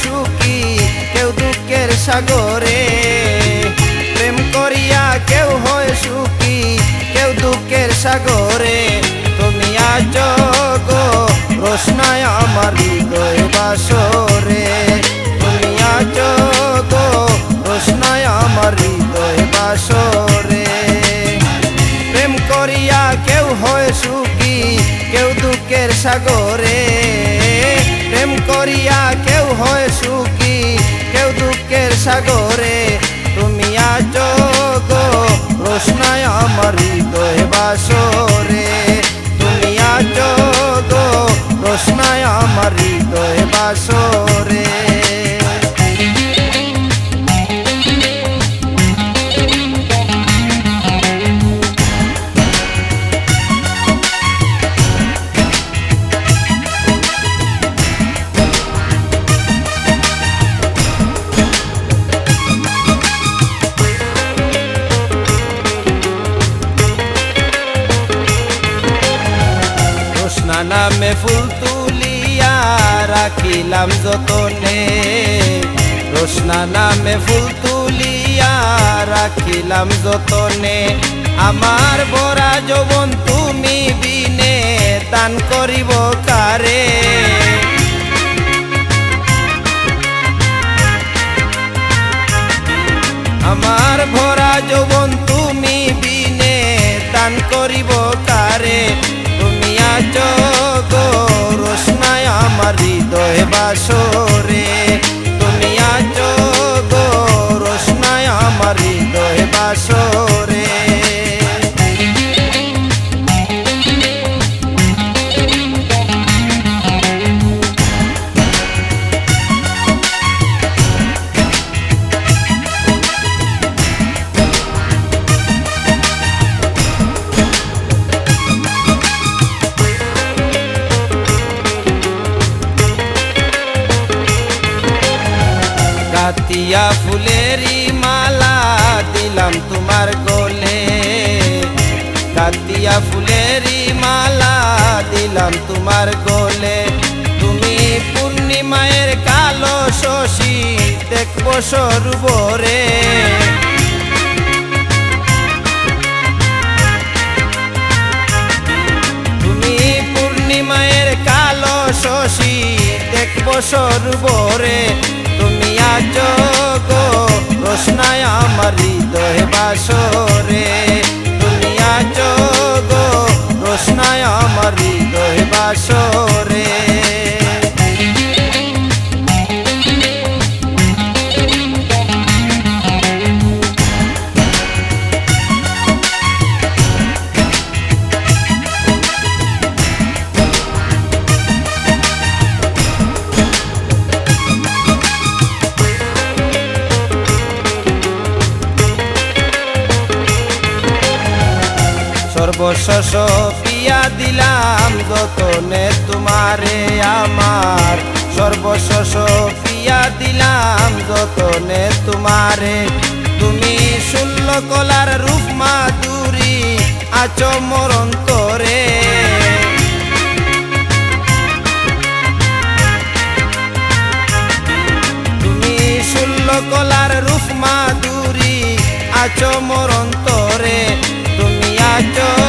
সুখী, কেউ দুঃখের সাগরে। প্রেম করিয়া কেউ হয় সুখী, কেউ দুঃখের সাগরে। তুমি আজ গো আমার হৃদয় বাসরে। তুমি আজ গো আমার হৃদয় বাসরে। প্রেম করিয়া কেউ হয় সুখী, কেউ দুঃখের সাগরে। সাগরে নামে ফুল তুলিয়া রাখিলাম যতনে। রোশনা নামে ফুল তুলিয়া রাখিলাম যতনে। আমার বড়া যৌবন তুমি বিনে দান করিব কারে। হৃদয় বাসরে। তুমি আছো গো রোশনায় আমার হৃদয় বাসরে। কাতিয়া ফুলেরই মালা দিলাম তোমার গলে কাতিয়া ফুলেরই মালা দিলাম তোমার গলে তুমি পূর্ণিমায়ের কালো শশী দেখব সরুবরে তুমি পূর্ণিমায়ের কালো শশী দেখব সরুবরে আছো গো রোশনায় আমার হৃদয় বাসরে। সর্বশস পিয়া দিলাম যতনে তোমারে আমার। সর্বশস পিয়া দিলাম যতনে তোমারে। তুমি শুল্ল কলার রূপ মাধুরী আচো মরন্তরে তুমি শুল্ল কলার রূপ মাধুরী আচো মরন্তরে তুমি আছো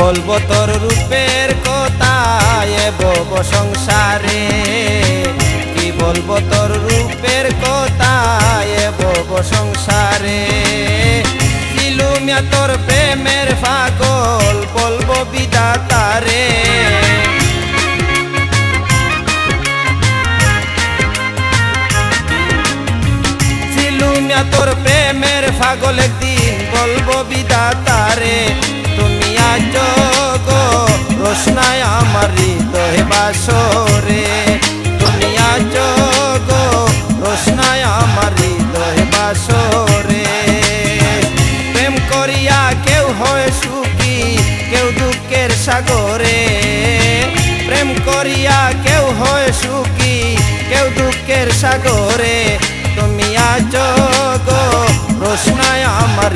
বলব তোর রূপের কথা এ বব সংসারে? কি বলব তোর রূপের কথা এ বব সংসারে? দিলুমিয়া তোর প্রেমের পাগল, বলব বিদাতারে দিলুমিয়া তোর প্রেমের পাগল একদিন, বলব বিদাতারে জগ রোশনায় আমার হৃদয় বাসরে। দুনিয়া যোগ রোশনায় আমার প্রেম করিয়া কেউ হয় সুখী, কেউ দুঃখের সাগরে। প্রেম করিয়া কেউ হয় সুখী, কেউ দুঃখের সাগরে। তুমি আজ রোশনায় আমার